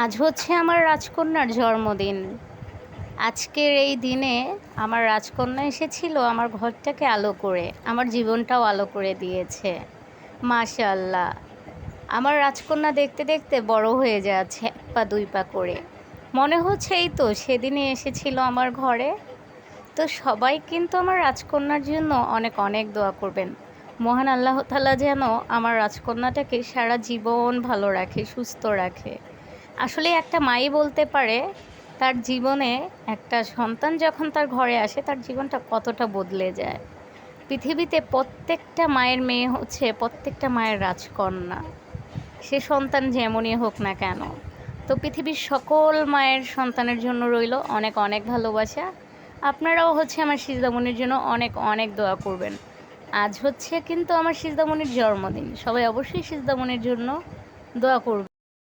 আজ হচ্ছে আমার রাজকন্যার জন্মদিন। আজকের এই দিনে আমার রাজকন্যা এসেছিল আমার ঘরটাকে আলো করে, আমার জীবনটাও আলো করে দিয়েছে। মাশাল্লাহ আমার রাজকন্যা দেখতে দেখতে বড় হয়ে যাচ্ছে, এক পা দুই পা করে। মনে হচ্ছে এই তো সেদিনই এসেছিল আমার ঘরে। তো সবাই কিন্তু আমার রাজকন্যার জন্য অনেক অনেক দোয়া করবেন। মহান আল্লাহ তালা যেন আমার রাজকন্যাটাকে সারা জীবন ভালো রাখে, সুস্থ রাখে। আসলে একটা মাই বলতে পারে, তার জীবনে একটা সন্তান যখন তার ঘরে আসে, তার জীবনটা কতটা বদলে যায়। পৃথিবীতে প্রত্যেকটা মায়ের মেয়ে হচ্ছে প্রত্যেকটা মায়ের রাজকন্যা। সে সন্তান যেমনই হোক না কেন। তো পৃথিবীর সকল মায়ের সন্তানের জন্য রইল অনেক অনেক ভালোবাসা। আপনারাও হচ্ছে আমার সিজদামনির জন্য অনেক অনেক দোয়া করবেন। আজ হচ্ছে কিন্তু আমার সিজদামনির জন্মদিন। সবাই অবশ্যই সিজদামনির জন্য দোয়া করবেন।